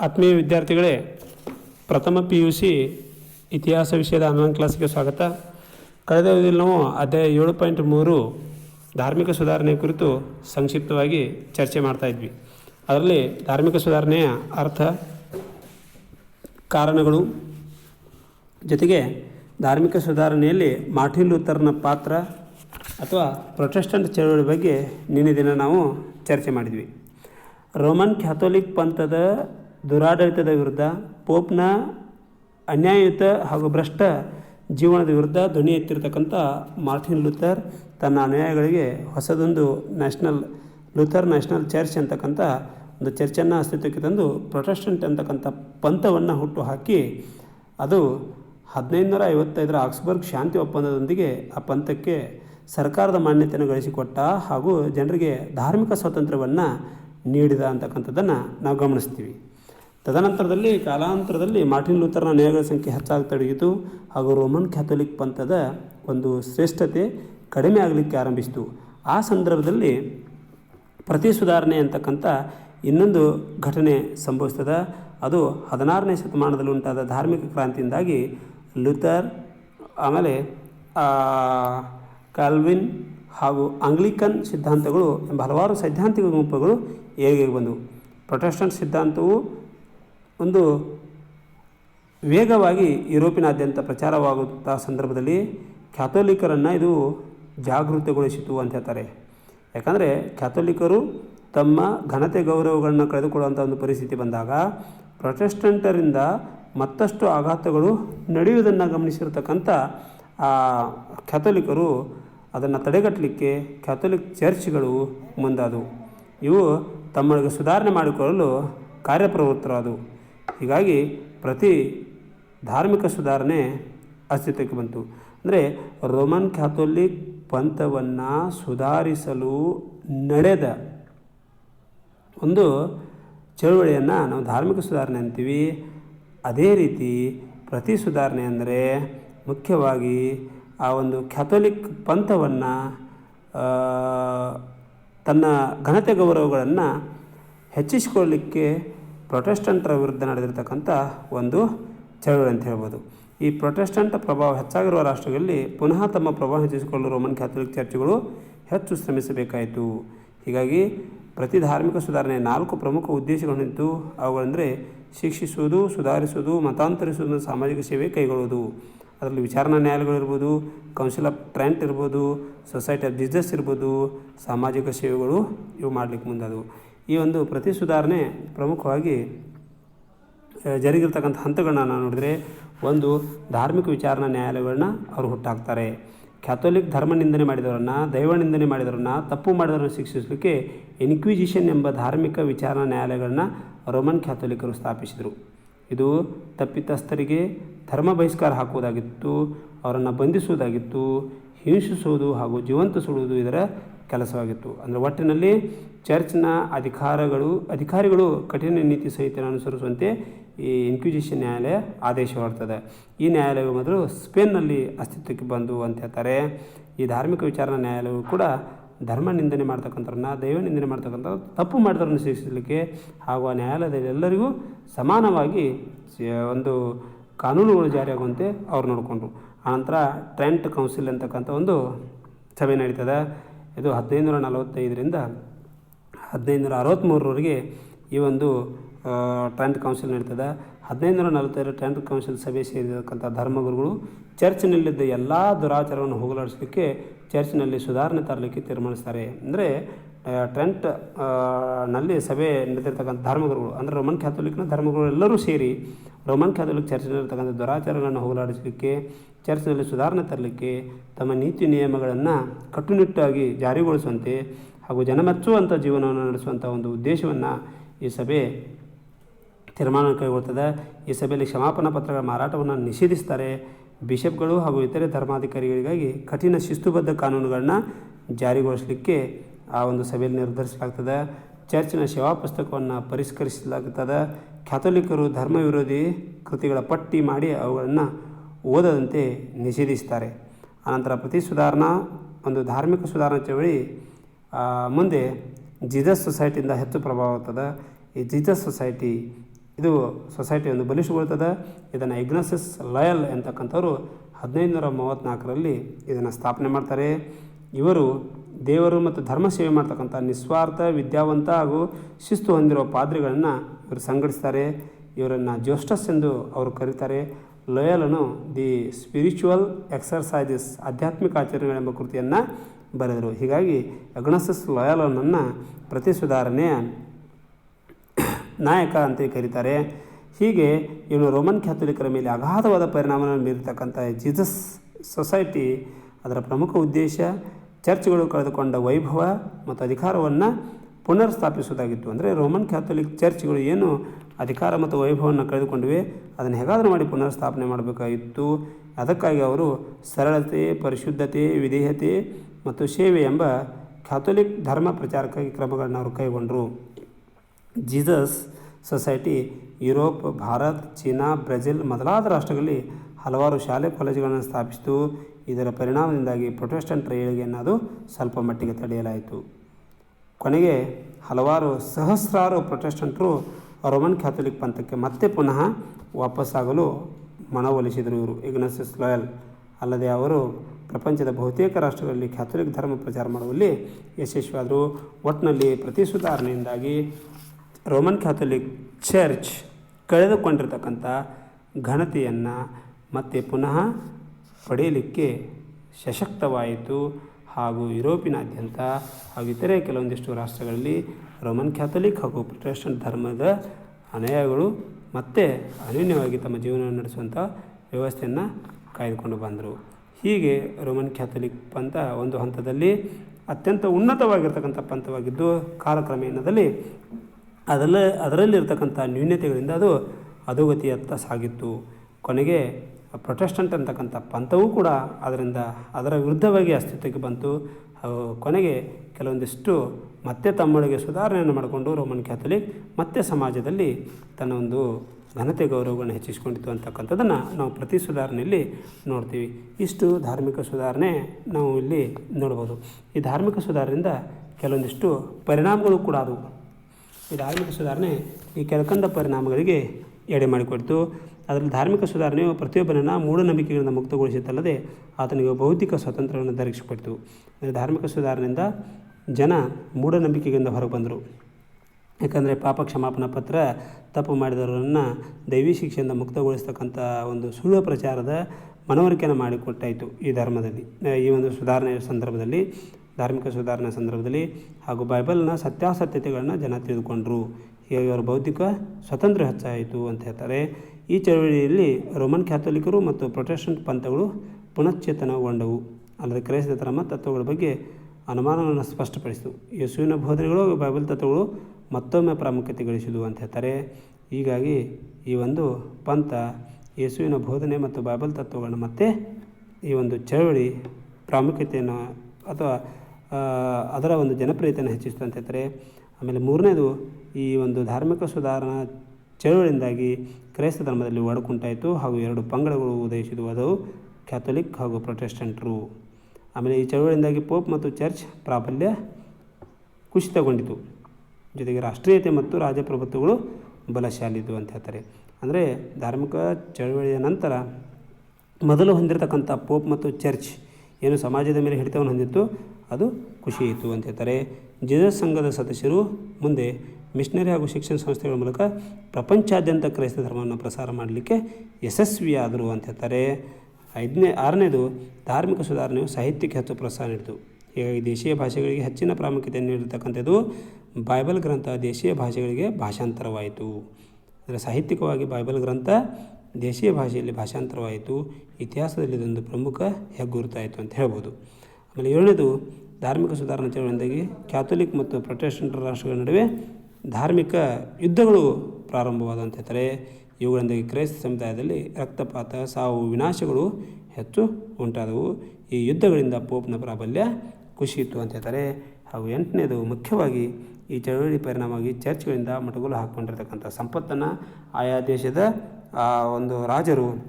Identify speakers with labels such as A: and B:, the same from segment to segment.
A: ಆತ್ಮೀಯ ವಿದ್ಯಾರ್ಥಿಗಳೇ, ಪ್ರಥಮ ಪಿ ಯು ಸಿ ಇತಿಹಾಸ ವಿಷಯದ ಆನ್ಲೈನ್ ಕ್ಲಾಸ್ಗೆ ಸ್ವಾಗತ. ಕಳೆದ ಅವಧಿಯಲ್ಲಿ ನಾವು ಅಧ್ಯಾಯ ಏಳು ಪಾಯಿಂಟ್ ಮೂರು ಧಾರ್ಮಿಕ ಸುಧಾರಣೆ ಕುರಿತು ಸಂಕ್ಷಿಪ್ತವಾಗಿ ಚರ್ಚೆ ಮಾಡ್ತಾ ಇದ್ವಿ. ಅದರಲ್ಲಿ ಧಾರ್ಮಿಕ ಸುಧಾರಣೆಯ ಅರ್ಥ, ಕಾರಣಗಳು, ಜೊತೆಗೆ ಧಾರ್ಮಿಕ ಸುಧಾರಣೆಯಲ್ಲಿ ಮಾರ್ಟಿನ್ ಲೂಥರ್ನ ಪಾತ್ರ ಅಥವಾ ಪ್ರೊಟೆಸ್ಟೆಂಟ್ ಚಳವಳಿ ಬಗ್ಗೆ ನಿನ್ನೆ ದಿನ ನಾವು ಚರ್ಚೆ ಮಾಡಿದ್ವಿ. ರೋಮನ್ ಕ್ಯಾಥೋಲಿಕ್ ಪಂಥದ ದುರಾಡಳಿತದ ವಿರುದ್ಧ ಪೋಪ್ನ ಅನ್ಯಾಯಯುತ ಹಾಗೂ ಭ್ರಷ್ಟ ಜೀವನದ ವಿರುದ್ಧ ಧ್ವನಿ ಎತ್ತಿರತಕ್ಕಂಥ ಮಾರ್ಟಿನ್ ಲೂಥರ್ ತನ್ನ ಅನ್ಯಾಯಗಳಿಗೆ ಹೊಸದೊಂದು ನ್ಯಾಷನಲ್, ಲೂಥರ್ ನ್ಯಾಷನಲ್ ಚರ್ಚ್ ಅಂತಕ್ಕಂಥ ಒಂದು ಚರ್ಚನ್ನು ಅಸ್ತಿತ್ವಕ್ಕೆ ತಂದು ಪ್ರೊಟೆಸ್ಟೆಂಟ್ ಅಂತಕ್ಕಂಥ ಪಂಥವನ್ನು ಹುಟ್ಟು ಹಾಕಿ ಅದು ಹದಿನೈದುನೂರ ಐವತ್ತೈದರ ಆಕ್ಸ್ಬರ್ಗ್ ಶಾಂತಿ ಒಪ್ಪಂದದೊಂದಿಗೆ ಆ ಪಂಥಕ್ಕೆ ಸರ್ಕಾರದ ಮಾನ್ಯತೆಯನ್ನು ಗಳಿಸಿಕೊಟ್ಟ ಹಾಗೂ ಜನರಿಗೆ ಧಾರ್ಮಿಕ ಸ್ವಾತಂತ್ರ್ಯವನ್ನು ನೀಡಿದ ಅಂತಕ್ಕಂಥದ್ದನ್ನು ನಾವು ಗಮನಿಸ್ತೀವಿ. ತದನಂತರದಲ್ಲಿ ಕಾಲಾಂತರದಲ್ಲಿ ಮಾರ್ಟಿನ್ ಲೂಥರ್ನ ನ್ಯಾಯಗಳ ಸಂಖ್ಯೆ ಹೆಚ್ಚಾಗತೊಡಗಿತು ಹಾಗೂ ರೋಮನ್ ಕ್ಯಾಥೋಲಿಕ್ ಪಂಥದ ಒಂದು ಶ್ರೇಷ್ಠತೆ ಕಡಿಮೆ ಆಗಲಿಕ್ಕೆ ಆರಂಭಿಸಿತು. ಆ ಸಂದರ್ಭದಲ್ಲಿ ಪ್ರತಿ ಸುಧಾರಣೆ ಅಂತಕ್ಕಂಥ ಇನ್ನೊಂದು ಘಟನೆ ಸಂಭವಿಸ್ತದೆ. ಅದು ಹದಿನಾರನೇ ಶತಮಾನದಲ್ಲಿ ಉಂಟಾದ ಧಾರ್ಮಿಕ ಕ್ರಾಂತಿಯಿಂದಾಗಿ ಲೂಥರ್, ಆಮೇಲೆ ಕಾಲ್ವಿನ್ ಹಾಗೂ ಆಂಗ್ಲಿಕನ್ ಸಿದ್ಧಾಂತಗಳು ಎಂಬ ಹಲವಾರು ಸೈದ್ಧಾಂತಿಕ ಗುಂಪುಗಳು ಹೇಗೆ ಬಂದವು. ಪ್ರೊಟೆಸ್ಟೆಂಟ್ ಸಿದ್ಧಾಂತವು ಒಂದು ವೇಗವಾಗಿ ಯುರೋಪಿನಾದ್ಯಂತ ಪ್ರಚಾರವಾಗುತ್ತಾ ಸಂದರ್ಭದಲ್ಲಿ ಕ್ಯಾಥೋಲಿಕರನ್ನು ಇದು ಜಾಗೃತಗೊಳಿಸಿತು ಅಂತ ಹೇಳ್ತಾರೆ. ಯಾಕಂದರೆ ಕ್ಯಾಥೋಲಿಕರು ತಮ್ಮ ಘನತೆ ಗೌರವಗಳನ್ನು ಕಳೆದುಕೊಳ್ಳುವಂಥ ಒಂದು ಪರಿಸ್ಥಿತಿ ಬಂದಾಗ ಪ್ರೊಟೆಸ್ಟೆಂಟರಿಂದ ಮತ್ತಷ್ಟು ಆಘಾತಗಳು ನಡೆಯುವುದನ್ನು ಗಮನಿಸಿರತಕ್ಕಂಥ ಕ್ಯಾಥೋಲಿಕರು ಅದನ್ನು ತಡೆಗಟ್ಟಲಿಕ್ಕೆ ಕ್ಯಾಥೋಲಿಕ್ ಚರ್ಚ್ಗಳು ಮುಂದಾದವು. ಇವು ತಮ್ಮೊಳಗೆ ಸುಧಾರಣೆ ಮಾಡಿಕೊಳ್ಳಲು ಕಾರ್ಯಪ್ರವೃತ್ತರಾದವು. ಹೀಗಾಗಿ ಪ್ರತಿ ಧಾರ್ಮಿಕ ಸುಧಾರಣೆ ಅಸ್ತಿತ್ವಕ್ಕೆ ಬಂತು. ಅಂದರೆ ರೋಮನ್ ಕ್ಯಾಥೋಲಿಕ್ ಪಂಥವನ್ನು ಸುಧಾರಿಸಲು ನಡೆದ ಒಂದು ಚಳುವಳಿಯನ್ನು ನಾವು ಧಾರ್ಮಿಕ ಸುಧಾರಣೆ ಅಂತೀವಿ. ಅದೇ ರೀತಿ ಪ್ರತಿ ಸುಧಾರಣೆ ಅಂದರೆ ಮುಖ್ಯವಾಗಿ ಆ ಒಂದು ಕ್ಯಾಥೋಲಿಕ್ ಪಂಥವನ್ನು ತನ್ನ ಘನತೆ ಗೌರವಗಳನ್ನು ಹೆಚ್ಚಿಸಿಕೊಳ್ಳಲಿಕ್ಕೆ ಪ್ರೊಟೆಸ್ಟೆಂಟರ ವಿರುದ್ಧ ನಡೆದಿರ್ತಕ್ಕಂಥ ಒಂದು ಚಳುವಳಿ ಅಂತ ಹೇಳ್ಬೋದು. ಈ ಪ್ರೊಟೆಸ್ಟೆಂಟ್ ಪ್ರಭಾವ ಹೆಚ್ಚಾಗಿರುವ ರಾಷ್ಟ್ರಗಳಲ್ಲಿ ಪುನಃ ತಮ್ಮ ಪ್ರಭಾವ ಹೆಚ್ಚಿಸಿಕೊಳ್ಳಲು ರೋಮನ್ ಕ್ಯಾಥೋಲಿಕ್ ಚರ್ಚ್ಗಳು ಹೆಚ್ಚು ಶ್ರಮಿಸಬೇಕಾಯಿತು. ಹೀಗಾಗಿ ಪ್ರತಿ ಧಾರ್ಮಿಕ ಸುಧಾರಣೆ ನಾಲ್ಕು ಪ್ರಮುಖ ಉದ್ದೇಶಗಳಿದ್ದು ಅವುಗಳೆಂದರೆ ಶಿಕ್ಷಿಸುವುದು, ಸುಧಾರಿಸುವುದು ಮತಾಂತರಿಸುವುದು ಸಾಮಾಜಿಕ ಸೇವೆ ಕೈಗೊಳ್ಳುವುದು. ಅದರಲ್ಲಿ ವಿಚಾರಣಾ ನ್ಯಾಯಾಲಯಗಳಿರ್ಬೋದು ಕೌನ್ಸಿಲ್ ಆಫ್ ಟ್ರೆಂಟ್ ಇರ್ಬೋದು ಸೊಸೈಟಿ ಆಫ್ ಬಿಸ್ನೆಸ್ ಇರ್ಬೋದು, ಸಾಮಾಜಿಕ ಸೇವೆಗಳು ಇವು ಮಾಡಲಿಕ್ಕೆ ಮುಂದಾದವು. ಈ ಒಂದು ಪ್ರತಿ ಸುಧಾರಣೆ ಪ್ರಮುಖವಾಗಿ ಜರುಗಿರ್ತಕ್ಕಂಥ ಹಂತಗಳನ್ನ ನಾವು ನೋಡಿದರೆ, ಒಂದು ಧಾರ್ಮಿಕ ವಿಚಾರಣಾ ನ್ಯಾಯಾಲಯಗಳನ್ನ ಅವರು ಹುಟ್ಟಾಕ್ತಾರೆ. ಕ್ಯಾಥೋಲಿಕ್ ಧರ್ಮ ನಿಂದನೆ ಮಾಡಿದವರನ್ನು, ದೈವ ನಿಂದನೆ ಮಾಡಿದವರನ್ನ, ತಪ್ಪು ಮಾಡಿದವರನ್ನು ಶಿಕ್ಷಿಸಲಿಕ್ಕೆ ಇನ್ಕ್ವಿಜಿಷನ್ ಎಂಬ ಧಾರ್ಮಿಕ ವಿಚಾರಣಾ ನ್ಯಾಯಾಲಯಗಳನ್ನ ರೋಮನ್ ಕ್ಯಾಥೋಲಿಕರು ಸ್ಥಾಪಿಸಿದರು. ಇದು ತಪ್ಪಿತಸ್ಥರಿಗೆ ಧರ್ಮ ಬಹಿಷ್ಕಾರ ಹಾಕುವುದಾಗಿತ್ತು, ಅವರನ್ನು ಬಂಧಿಸುವುದಾಗಿತ್ತು, ಹಿಂಸಿಸುವುದು ಹಾಗೂ ಜೀವಂತ ಸುಡುವುದು ಇದರ ಕೆಲಸವಾಗಿತ್ತು. ಅಂದರೆ ಒಟ್ಟಿನಲ್ಲಿ ಚರ್ಚ್ನ ಅಧಿಕಾರಗಳು, ಅಧಿಕಾರಿಗಳು ಕಠಿಣ ನೀತಿ ಸಹಿತ ಅನುಸರಿಸುವಂತೆ ಈ ಇನ್ಕ್ವಿಜಿಷನ್ ನ್ಯಾಯಾಲಯ ಆದೇಶ ಹೊರಡ್ತದೆ. ಈ ನ್ಯಾಯಾಲಯವು ಮೊದಲು ಸ್ಪೇನ್ನಲ್ಲಿ ಅಸ್ತಿತ್ವಕ್ಕೆ ಬಂದು ಅಂತ ಹೇಳ್ತಾರೆ. ಈ ಧಾರ್ಮಿಕ ವಿಚಾರಣಾ ನ್ಯಾಯಾಲಯವು ಕೂಡ ಧರ್ಮ ನಿಂದನೆ ಮಾಡ್ತಕ್ಕಂಥವ್ರನ್ನ, ದೈವ ನಿಂದನೆ ಮಾಡ್ತಕ್ಕಂಥ ತಪ್ಪು ಮಾಡಿದವ್ರನ್ನ ಶಿಕ್ಷಿಸಲಿಕ್ಕೆ ಹಾಗೂ ಆ ನ್ಯಾಯಾಲಯದಲ್ಲಿ ಎಲ್ಲರಿಗೂ ಸಮಾನವಾಗಿ ಒಂದು ಕಾನೂನುಗಳು ಜಾರಿಯಾಗುವಂತೆ ಅವ್ರು ನೋಡಿಕೊಂಡ್ರು. ಆನಂತರ ಟ್ರೆಂಟ್ ಕೌನ್ಸಿಲ್ ಅಂತಕ್ಕಂಥ ಒಂದು ಸಭೆ ನಡೀತದೆ. ಇದು ಹದಿನೈದುನೂರ ನಲವತ್ತೈದರಿಂದ ಹದಿನೈದುನೂರ ಅರವತ್ತ್ಮೂರರವರೆಗೆ ಈ ಒಂದು ಟ್ರೆಂಟ್ ಕೌನ್ಸಿಲ್ ನಡೀತದೆ. ಹದಿನೈದುನೂರ ನಲವತ್ತೈದು ಟ್ರೆಂಟ್ ಕೌನ್ಸಿಲ್ ಸಭೆ ಸೇರಿರತಕ್ಕಂಥ ಧರ್ಮಗುರುಗಳು ಚರ್ಚ್ನಲ್ಲಿದ್ದ ಎಲ್ಲ ದುರಾಚಾರವನ್ನು ಹೋಗಲಾಡಿಸಲಿಕ್ಕೆ ಚರ್ಚ್ನಲ್ಲಿ ಸುಧಾರಣೆ ತರಲಿಕ್ಕೆ ತೀರ್ಮಾನಿಸ್ತಾರೆ. ಅಂದರೆ ಟ್ರೆಂಟ್ನಲ್ಲಿ ಸಭೆ ನಡೆದಿರ್ತಕ್ಕಂಥ ಧರ್ಮಗುರುಗಳು, ಅಂದರೆ ರೋಮನ್ ಕ್ಯಾಥೋಲಿಕ್ನ ಧರ್ಮಗುರು ಎಲ್ಲರೂ ಸೇರಿ ರೋಮನ್ ಕ್ಯಾಥೋಲಿಕ್ ಚರ್ಚ್ನಲ್ಲಿರ್ತಕ್ಕಂಥ ದುರಾಚಾರಗಳನ್ನು ಹೋಗಲಾಡಿಸಲಿಕ್ಕೆ, ಚರ್ಚ್ನಲ್ಲಿ ಸುಧಾರಣೆ ತರಲಿಕ್ಕೆ ತಮ್ಮ ನೀತಿ ನಿಯಮಗಳನ್ನು ಕಟ್ಟುನಿಟ್ಟಾಗಿ ಜಾರಿಗೊಳಿಸುವಂತೆ ಹಾಗೂ ಜನಮೆಚ್ಚುವಂಥ ಜೀವನವನ್ನು ನಡೆಸುವಂಥ ಒಂದು ಉದ್ದೇಶವನ್ನು ಈ ಸಭೆ ತೀರ್ಮಾನ ಕೈಗೊಳ್ತದೆ ಈ ಸಭೆಯಲ್ಲಿ ಕ್ಷಮಾಪನಾ ಪತ್ರಗಳ ಮಾರಾಟವನ್ನು ನಿಷೇಧಿಸ್ತಾರೆ. ಬಿಷಪ್ಗಳು ಹಾಗೂ ಇತರೆ ಧರ್ಮಾಧಿಕಾರಿಗಳಿಗಾಗಿ ಕಠಿಣ ಶಿಸ್ತುಬದ್ಧ ಕಾನೂನುಗಳನ್ನು ಜಾರಿಗೊಳಿಸಲಿಕ್ಕೆ ಆ ಒಂದು ಸಭೆಯಲ್ಲಿ ನಿರ್ಧರಿಸಲಾಗ್ತದೆ. ಚರ್ಚಿನ ಸೇವಾ ಪುಸ್ತಕವನ್ನು ಪರಿಷ್ಕರಿಸಲಾಗುತ್ತದೆ ಕ್ಯಾಥೋಲಿಕರು ಧರ್ಮ ವಿರೋಧಿ ಕೃತಿಗಳ ಪಟ್ಟಿ ಮಾಡಿ ಅವುಗಳನ್ನು ಓದದಂತೆ ನಿಷೇಧಿಸ್ತಾರೆ. ಆನಂತರ ಪ್ರತಿ ಸುಧಾರಣಾ, ಒಂದು ಧಾರ್ಮಿಕ ಸುಧಾರಣಾ ಚಳವಳಿ ಮುಂದೆ ಜಿಜಸ್ ಸೊಸೈಟಿಯಿಂದ ಹೆಚ್ಚು ಪ್ರಭಾವ ಆಗ್ತದೆ ಈ ಜೀಸಸ್ ಸೊಸೈಟಿ ಇದು ಸೊಸೈಟಿ ಒಂದು ಬಲಿಷ್ಠಗೊಳ್ತದೆ. ಇದನ್ನು ಇಗ್ನಸಿಸ್ ಲಯಲ್ ಹದಿನೈದು ನೂರ ಮೂವತ್ತ್ನಾಲ್ಕರಲ್ಲಿ ಇದನ್ನು ಸ್ಥಾಪನೆ ಮಾಡ್ತಾರೆ. ಇವರು ದೇವರು ಮತ್ತು ಧರ್ಮ ಸೇವೆ ಮಾಡ್ತಕ್ಕಂಥ ನಿಸ್ವಾರ್ಥ, ವಿದ್ಯಾವಂತ ಹಾಗೂ ಶಿಸ್ತು ಹೊಂದಿರುವ ಪಾದ್ರಿಗಳನ್ನು ಇವರು ಸಂಘಟಿಸ್ತಾರೆ. ಇವರನ್ನು ಜೋಸ್ಟಸ್ ಎಂದು ಅವರು ಕರೀತಾರೆ. ಲೋಯಲನು ದಿ ಸ್ಪಿರಿಚುವಲ್ ಎಕ್ಸರ್ಸೈಸಸ್, ಆಧ್ಯಾತ್ಮಿಕ ಆಚರಣೆಗಳೆಂಬ ಕೃತಿಯನ್ನು ಬರೆದರು. ಹೀಗಾಗಿ ಅಗ್ನಸಸ್ ಲೋಯಲನನ್ನು ಪ್ರತಿ ಸುಧಾರಣೆಯ ನಾಯಕ ಅಂತ ಕರೀತಾರೆ. ಹೀಗೆ ಇವನು ರೋಮನ್ ಕ್ಯಾಥೋಲಿಕರ ಮೇಲೆ ಅಗಾಧವಾದ ಪರಿಣಾಮವನ್ನು ಬೀರತಕ್ಕಂಥ ಜೀಸಸ್ ಸೊಸೈಟಿ ಅದರ ಪ್ರಮುಖ ಉದ್ದೇಶ ಚರ್ಚ್ಗಳು ಕಳೆದುಕೊಂಡ ವೈಭವ ಮತ್ತು ಅಧಿಕಾರವನ್ನು ಪುನರ್ ಸ್ಥಾಪಿಸುವುದಾಗಿತ್ತು ಅಂದರೆ ರೋಮನ್ ಕ್ಯಾಥೋಲಿಕ್ ಚರ್ಚ್ಗಳು ಏನು ಅಧಿಕಾರ ಮತ್ತು ವೈಭವವನ್ನು ಕಳೆದುಕೊಂಡಿವೆ, ಅದನ್ನು ಹೇಗಾದರೂ ಮಾಡಿ ಪುನರ್ ಸ್ಥಾಪನೆ ಮಾಡಬೇಕಾಗಿತ್ತು. ಅದಕ್ಕಾಗಿ ಅವರು ಸರಳತೆ, ಪರಿಶುದ್ಧತೆ, ವಿಧೇಯತೆ ಮತ್ತು ಸೇವೆ ಎಂಬ ಕ್ಯಾಥೋಲಿಕ್ ಧರ್ಮ ಪ್ರಚಾರಕ್ಕಾಗಿ ಕ್ರಮಗಳನ್ನು ಅವರು ಕೈಗೊಂಡರು. Jesus society, Europe, Bharat, China, Brazil ಮೊದಲಾದ ರಾಷ್ಟ್ರಗಳಲ್ಲಿ ಹಲವಾರು ಶಾಲೆ ಕಾಲೇಜುಗಳನ್ನು ಸ್ಥಾಪಿಸಿತು. ಇದರ ಪರಿಣಾಮದಿಂದಾಗಿ ಪ್ರೊಟೆಸ್ಟೆಂಟ್ ಏಳಿಗೆಯನ್ನು ಅದು ಸ್ವಲ್ಪ ಮಟ್ಟಿಗೆ ತಡೆಯಲಾಯಿತು. ಕೊನೆಗೆ ಹಲವಾರು ಸಹಸ್ರಾರು ಪ್ರೊಟೆಸ್ಟೆಂಟರು ರೋಮನ್ ಕ್ಯಾಥೋಲಿಕ್ ಪಂಥಕ್ಕೆ ಮತ್ತೆ ಪುನಃ ವಾಪಸ್ಸಾಗಲು ಮನವೊಲಿಸಿದರು ಇವರು. ಇಗ್ನಸಿಸ್ ಲಾಯಲ್, ಅಲ್ಲದೆ ಅವರು ಪ್ರಪಂಚದ ಬಹುತೇಕ ರಾಷ್ಟ್ರಗಳಲ್ಲಿ ಕ್ಯಾಥೋಲಿಕ್ ಧರ್ಮ ಪ್ರಚಾರ ಮಾಡುವಲ್ಲಿ ಯಶಸ್ವಿಯಾದರು. ಒಟ್ಟಿನಲ್ಲಿ ಪ್ರತಿ ಸುಧಾರಣೆಯಿಂದಾಗಿ ರೋಮನ್ ಕ್ಯಾಥೋಲಿಕ್ ಚರ್ಚ್ ಕಳೆದುಕೊಂಡಿರ್ತಕ್ಕಂಥ ಘನತೆಯನ್ನು ಮತ್ತೆ ಪುನಃ ಪಡೆಯಲಿಕ್ಕೆ ಸಶಕ್ತವಾಯಿತು. ಹಾಗೂ ಯುರೋಪಿನಾದ್ಯಂತ ಹಾಗೂ ಇತರೆ ಕೆಲವೊಂದಿಷ್ಟು ರಾಷ್ಟ್ರಗಳಲ್ಲಿ ರೋಮನ್ ಕ್ಯಾಥೋಲಿಕ್ ಹಾಗೂ ಪ್ರೊಟೆಸ್ಟೆಂಟ್ ಧರ್ಮದ ಅನುಯಾಯಿಗಳು ಮತ್ತೆ ಅನ್ಯೋನ್ಯವಾಗಿ ತಮ್ಮ ಜೀವನವನ್ನು ನಡೆಸುವಂಥ ವ್ಯವಸ್ಥೆಯನ್ನು ಕಾಯ್ದುಕೊಂಡು ಬಂದರು. ಹೀಗೆ ರೋಮನ್ ಕ್ಯಾಥೋಲಿಕ್ ಪಂಥ ಒಂದು ಹಂತದಲ್ಲಿ ಅತ್ಯಂತ ಉನ್ನತವಾಗಿರ್ತಕ್ಕಂಥ ಪಂಥವಾಗಿದ್ದು, ಕಾಲಕ್ರಮೇಣದಲ್ಲಿ ಅದಲ್ಲ ಅದರಲ್ಲಿರ್ತಕ್ಕಂಥ ನ್ಯೂನ್ಯತೆಗಳಿಂದ ಅದು ಅಧೋಗತಿಯತ್ತ ಸಾಗಿತ್ತು ಕೊನೆಗೆ ಪ್ರೊಟೆಸ್ಟೆಂಟ್ ಅಂತಕ್ಕಂಥ ಪಂಥವೂ ಕೂಡ ಅದರಿಂದ ಅದರ ವಿರುದ್ಧವಾಗಿ ಅಸ್ತಿತ್ವಕ್ಕೆ ಬಂತು. ಕೊನೆಗೆ ಕೆಲವೊಂದಿಷ್ಟು ಮತ್ತೆ ತಮ್ಮೊಳಗೆ ಸುಧಾರಣೆಯನ್ನು ಮಾಡಿಕೊಂಡು ರೋಮನ್ ಕ್ಯಾಥೋಲಿಕ್ ಮತ್ತೆ ಸಮಾಜದಲ್ಲಿ ತನ್ನ ಒಂದು ಘನತೆ ಗೌರವಗಳನ್ನು ಹೆಚ್ಚಿಸಿಕೊಂಡಿತು ಅಂತಕ್ಕಂಥದ್ದನ್ನು ನಾವು ಪ್ರತಿ ಸುಧಾರಣೆಯಲ್ಲಿ ನೋಡ್ತೀವಿ. ಇಷ್ಟು ಧಾರ್ಮಿಕ ಸುಧಾರಣೆ ನಾವು ಇಲ್ಲಿ ನೋಡ್ಬೋದು. ಈ ಧಾರ್ಮಿಕ ಸುಧಾರಣೆಯಿಂದ ಕೆಲವೊಂದಿಷ್ಟು ಪರಿಣಾಮಗಳು ಕೂಡ ಆದವು. ಈ ಧಾರ್ಮಿಕ ಸುಧಾರಣೆ ಈ ಕೆಳಕಂಡ ಪರಿಣಾಮಗಳಿಗೆ ಎಡೆ ಮಾಡಿಕೊಡ್ತು. ಅದರಲ್ಲಿ ಧಾರ್ಮಿಕ ಸುಧಾರಣೆಯು ಪ್ರತಿಯೊಬ್ಬನನ್ನು ಮೂಢನಂಬಿಕೆಗಳಿಂದ ಮುಕ್ತಗೊಳಿಸುತ್ತಲ್ಲದೆ ಆತನಿಗೆ ಭೌತಿಕ ಸ್ವಾತಂತ್ರ್ಯವನ್ನು ಧರಿಸಿಕೊಡ್ತು. ಅಂದರೆ ಧಾರ್ಮಿಕ ಸುಧಾರಣೆಯಿಂದ ಜನ ಮೂಢನಂಬಿಕೆಗಳಿಂದ ಹೊರಗೆ ಬಂದರು. ಯಾಕಂದರೆ ಪಾಪ ಕ್ಷಮಾಪನಾ ಪತ್ರ, ತಪ್ಪು ಮಾಡಿದವರನ್ನು ದೈವಿ ಶಿಕ್ಷೆಯಿಂದ ಮುಕ್ತಗೊಳಿಸ್ತಕ್ಕಂಥ ಒಂದು ಸುಳ್ಳು ಪ್ರಚಾರದ ಮನವರಿಕೆಯನ್ನು ಮಾಡಿಕೊಟ್ಟಾಯಿತು ಈ ಧರ್ಮದಲ್ಲಿ, ಈ ಒಂದು ಸುಧಾರಣೆಯ ಸಂದರ್ಭದಲ್ಲಿ. ಧಾರ್ಮಿಕ ಸುಧಾರಣೆ ಸಂದರ್ಭದಲ್ಲಿ ಹಾಗೂ ಬೈಬಲ್ನ ಸತ್ಯಾಸತ್ಯತೆಗಳನ್ನು ಜನ ತಿಳಿದುಕೊಂಡರು. ಹೀಗಾಗಿ ಅವರ ಬೌದ್ಧಿಕ ಸ್ವಾತಂತ್ರ್ಯ ಹೆಚ್ಚಾಯಿತು ಅಂತ ಹೇಳ್ತಾರೆ. ಈ ಚಳವಳಿಯಲ್ಲಿ ರೋಮನ್ ಕ್ಯಾಥೋಲಿಕರು ಮತ್ತು ಪ್ರೊಟೆಸ್ಟೆಂಟ್ ಪಂಥಗಳು ಪುನಶ್ಚೇತನಗೊಂಡವು. ಅಲ್ಲದೆ ಕ್ರೈಸ್ತ ಧರ್ಮ ತತ್ವಗಳ ಬಗ್ಗೆ ಅನುಮಾನಗಳನ್ನು ಸ್ಪಷ್ಟಪಡಿಸಿತು. ಯೇಸುವಿನ ಬೋಧನೆಗಳು ಬೈಬಲ್ ತತ್ವಗಳು ಮತ್ತೊಮ್ಮೆ ಪ್ರಾಮುಖ್ಯತೆ ಗಳಿಸಿದವು ಅಂತ ಹೇಳ್ತಾರೆ. ಹೀಗಾಗಿ ಈ ಒಂದು ಪಂಥ ಯೇಸುವಿನ ಬೋಧನೆ ಮತ್ತು ಬೈಬಲ್ ತತ್ವಗಳನ್ನು ಮತ್ತೆ ಈ ಒಂದು ಚಳವಳಿ ಪ್ರಾಮುಖ್ಯತೆಯನ್ನು ಅಥವಾ ಅದರ ಒಂದು ಜನಪ್ರಿಯತೆಯನ್ನು ಹೆಚ್ಚಿಸಿತು ಅಂತ ಹೇಳ್ತಾರೆ. ಆಮೇಲೆ ಮೂರನೇದು ಈ ಒಂದು ಧಾರ್ಮಿಕ ಸುಧಾರಣಾ ಚಳುವಳಿಯಿಂದಾಗಿ ಕ್ರೈಸ್ತ ಧರ್ಮದಲ್ಲಿ ಒಡಕುಂಟಾಯಿತು. ಹಾಗೂ ಎರಡು ಪಂಗಡಗಳು ಉದಯಿಸಿದವು. ಅದು ಕ್ಯಾಥೋಲಿಕ್ ಹಾಗೂ ಪ್ರೊಟೆಸ್ಟೆಂಟ್ರು. ಆಮೇಲೆ ಈ ಚಳುವಳಿಯಿಂದಾಗಿ ಪೋಪ್ ಮತ್ತು ಚರ್ಚ್ ಪ್ರಾಬಲ್ಯ ಕುಸಿತಗೊಂಡಿತು. ಜೊತೆಗೆ ರಾಷ್ಟ್ರೀಯತೆ ಮತ್ತು ರಾಜಪ್ರಭುತ್ವಗಳು ಬಲಶಾಲಿದ್ದು ಅಂತ ಹೇಳ್ತಾರೆ. ಅಂದರೆ ಧಾರ್ಮಿಕ ಚಳುವಳಿಯ ನಂತರ ಮೊದಲು ಹೊಂದಿರತಕ್ಕಂಥ ಪೋಪ್ ಮತ್ತು ಚರ್ಚ್ ಏನು ಸಮಾಜದ ಮೇಲೆ ಹಿಡಿತವನ್ನು ಹೊಂದಿತ್ತು. ಅದು ಖುಷಿಯಿತು ಅಂತ ಹೇಳ್ತಾರೆ. ಜೀಸಸ್ ಸಂಘದ ಸದಸ್ಯರು ಮುಂದೆ ಮಿಷನರಿ ಹಾಗೂ ಶಿಕ್ಷಣ ಸಂಸ್ಥೆಗಳ ಮೂಲಕ ಪ್ರಪಂಚಾದ್ಯಂತ ಕ್ರೈಸ್ತ ಧರ್ಮವನ್ನು ಪ್ರಸಾರ ಮಾಡಲಿಕ್ಕೆ ಯಶಸ್ವಿಯಾದರು ಅಂತ ಹೇಳ್ತಾರೆ. ಐದನೇ, ಆರನೇದು, ಧಾರ್ಮಿಕ ಸುಧಾರಣೆಯು ಸಾಹಿತ್ಯಕ್ಕೆ ಹೆಚ್ಚು ಪ್ರೋತ್ಸಾಹ ನೀಡಿತು. ಹೀಗಾಗಿ ದೇಶೀಯ ಭಾಷೆಗಳಿಗೆ ಹೆಚ್ಚಿನ ಪ್ರಾಮುಖ್ಯತೆಯನ್ನು ನೀಡಿರ್ತಕ್ಕಂಥದ್ದು ಬೈಬಲ್ ಗ್ರಂಥ ದೇಶೀಯ ಭಾಷೆಗಳಿಗೆ ಭಾಷಾಂತರವಾಯಿತು. ಅಂದರೆ ಸಾಹಿತ್ಯಿಕವಾಗಿ ಬೈಬಲ್ ಗ್ರಂಥ ದೇಶೀಯ ಭಾಷೆಯಲ್ಲಿ ಭಾಷಾಂತರವಾಯಿತು. ಇತಿಹಾಸದಲ್ಲಿ ಇದೊಂದು ಪ್ರಮುಖ ಹೆಗ್ಗುರುತಾಯಿತು ಅಂತ ಹೇಳ್ಬೋದು. ಆಮೇಲೆ ಏಳನೇದು ಧಾರ್ಮಿಕ ಸುಧಾರಣಾ ಚಳವಳಿಯಿಂದಾಗಿ ಕ್ಯಾಥೋಲಿಕ್ ಮತ್ತು ಪ್ರೊಟೆಸ್ಟೆಂಟ್ ರಾಷ್ಟ್ರಗಳ ನಡುವೆ ಧಾರ್ಮಿಕ ಯುದ್ಧಗಳು ಪ್ರಾರಂಭವಾದಂತ ಹೇಳ್ತಾರೆ ಇವುಗಳಿಂದಾಗಿ ಕ್ರೈಸ್ತ ಸಮುದಾಯದಲ್ಲಿ ರಕ್ತಪಾತ, ಸಾವು, ವಿನಾಶಗಳು ಹೆಚ್ಚು ಉಂಟಾದವು. ಈ ಯುದ್ಧಗಳಿಂದ ಪೋಪ್ನ ಪ್ರಾಬಲ್ಯ ಕುಸಿಯಿತು ಅಂತ ಹೇಳ್ತಾರೆ ಹಾಗೂ ಎಂಟನೇದು ಮುಖ್ಯವಾಗಿ ಈ ಚಳವಳಿ ಪರಿಣಾಮವಾಗಿ ಚರ್ಚ್ಗಳಿಂದ ಮಟಗುಲು ಹಾಕ್ಕೊಂಡಿರ್ತಕ್ಕಂಥ ಸಂಪತ್ತನ್ನು ಆಯಾ ದೇಶದ, ಆ, ಒಂದು ರಾಜರು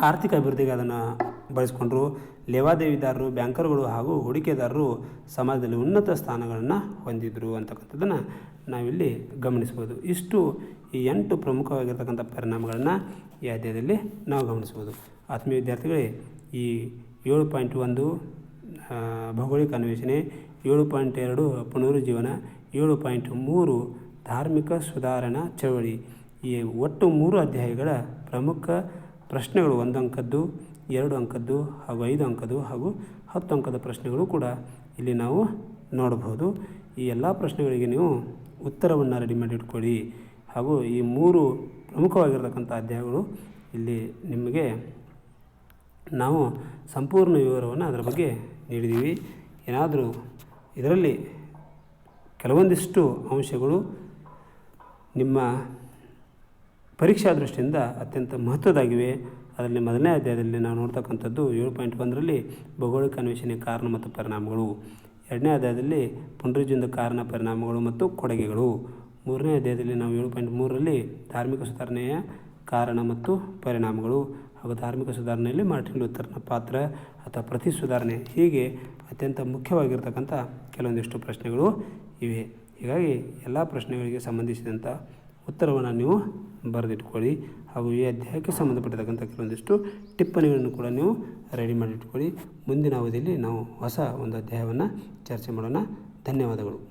A: ಆರ್ಥಿಕ ಅಭಿವೃದ್ಧಿಗೆ ಅದನ್ನು ಬಳಸ್ಕೊಂಡ್ರು. ಲೇವಾದೇವಿದಾರರು, ಬ್ಯಾಂಕರ್ಗಳು ಹಾಗೂ ಹೂಡಿಕೆದಾರರು ಸಮಾಜದಲ್ಲಿ ಉನ್ನತ ಸ್ಥಾನಗಳನ್ನು ಹೊಂದಿದ್ರು ಅಂತಕ್ಕಂಥದ್ದನ್ನು ನಾವಿಲ್ಲಿ ಗಮನಿಸ್ಬೋದು ಇಷ್ಟು ಈ ಎಂಟು ಪ್ರಮುಖವಾಗಿರ್ತಕ್ಕಂಥ ಪರಿಣಾಮಗಳನ್ನು ಈ ಅಧ್ಯಾಯದಲ್ಲಿ ನಾವು ಗಮನಿಸ್ಬೋದು ಆತ್ಮೀಯ ವಿದ್ಯಾರ್ಥಿಗಳೇ, ಈ ಏಳು ಪಾಯಿಂಟ್ ಒಂದು ಭೌಗೋಳಿಕ ಅನ್ವೇಷಣೆ, ಏಳು ಪಾಯಿಂಟ್ ಎರಡು, ಪುನರುಜ್ಜೀವನ, ಏಳು ಪಾಯಿಂಟ್ ಮೂರು, ಧಾರ್ಮಿಕ ಸುಧಾರಣಾ ಚಳವಳಿ, ಈ ಒಟ್ಟು ಮೂರು ಅಧ್ಯಾಯಗಳ ಪ್ರಮುಖ ಪ್ರಶ್ನೆಗಳು ಒಂದು ಅಂಕದ್ದು ಎರಡು ಅಂಕದ್ದು ಹಾಗೂ ಐದು ಅಂಕದ್ದು ಹಾಗೂ ಹತ್ತು ಅಂಕದ ಪ್ರಶ್ನೆಗಳು ಕೂಡ ಇಲ್ಲಿ ನಾವು ನೋಡಬಹುದು. ಈ ಎಲ್ಲ ಪ್ರಶ್ನೆಗಳಿಗೆ ನೀವು ಉತ್ತರವನ್ನು ರೆಡಿ ಮಾಡಿ ಇಟ್ಕೊಳ್ಳಿ. ಹಾಗೂ ಈ ಮೂರು ಪ್ರಮುಖವಾಗಿರತಕ್ಕಂಥ ಅಧ್ಯಾಯಗಳು ಇಲ್ಲಿ ನಿಮಗೆ ನಾವು ಸಂಪೂರ್ಣ ವಿವರವನ್ನು ಅದರ ಬಗ್ಗೆ ನೀಡಿದ್ದೀವಿ ಏನಾದರೂ ಇದರಲ್ಲಿ ಕೆಲವೊಂದಿಷ್ಟು ಅಂಶಗಳು ನಿಮ್ಮ ಪರೀಕ್ಷಾ ದೃಷ್ಟಿಯಿಂದ ಅತ್ಯಂತ ಮಹತ್ವದಾಗಿವೆ ಅದರಲ್ಲಿ ಮೊದಲನೇ ಅಧ್ಯಾಯದಲ್ಲಿ ನಾವು ನೋಡ್ತಕ್ಕಂಥದ್ದು ಏಳು ಪಾಯಿಂಟ್ ಒಂದರಲ್ಲಿ ಭೌಗೋಳಿಕ ಅನ್ವೇಷಣೆ ಕಾರಣ ಮತ್ತು ಪರಿಣಾಮಗಳು. ಎರಡನೇ ಅಧ್ಯಾಯದಲ್ಲಿ ಪುನರುಜ್ಜೀವನದ ಕಾರಣ, ಪರಿಣಾಮಗಳು ಮತ್ತು ಕೊಡುಗೆಗಳು. ಮೂರನೇ ಅಧ್ಯಾಯದಲ್ಲಿ ನಾವು ಏಳು ಪಾಯಿಂಟ್ ಮೂರರಲ್ಲಿ ಧಾರ್ಮಿಕ ಸುಧಾರಣೆಯ ಕಾರಣ ಮತ್ತು ಪರಿಣಾಮಗಳು. ಹಾಗೂ ಧಾರ್ಮಿಕ ಸುಧಾರಣೆಯಲ್ಲಿ ಮಾರ್ಟಿನ್ ಲೂಥರ್ನ ಪಾತ್ರ ಅಥವಾ ಪ್ರತಿ ಸುಧಾರಣೆ ಹೀಗೆ ಅತ್ಯಂತ ಮುಖ್ಯವಾಗಿರ್ತಕ್ಕಂಥ ಕೆಲವೊಂದಿಷ್ಟು ಪ್ರಶ್ನೆಗಳು ಇವೆ. ಹೀಗಾಗಿ ಎಲ್ಲ ಪ್ರಶ್ನೆಗಳಿಗೆ ಸಂಬಂಧಿಸಿದಂಥ ಉತ್ತರವನ್ನು ನೀವು ಬರೆದಿಟ್ಕೊಳ್ಳಿ ಹಾಗೂ ಈ ಅಧ್ಯಾಯಕ್ಕೆ ಸಂಬಂಧಪಟ್ಟಿರ್ತಕ್ಕಂಥ ಕೆಲವೊಂದಿಷ್ಟು ಟಿಪ್ಪಣಿಗಳನ್ನು ಕೂಡ ನೀವು ರೆಡಿ ಮಾಡಿಟ್ಕೊಳ್ಳಿ. ಮುಂದಿನ ಅವಧಿಯಲ್ಲಿ ನಾವು ಹೊಸ ಒಂದು ಅಧ್ಯಾಯವನ್ನು ಚರ್ಚೆ ಮಾಡೋಣ. ಧನ್ಯವಾದಗಳು.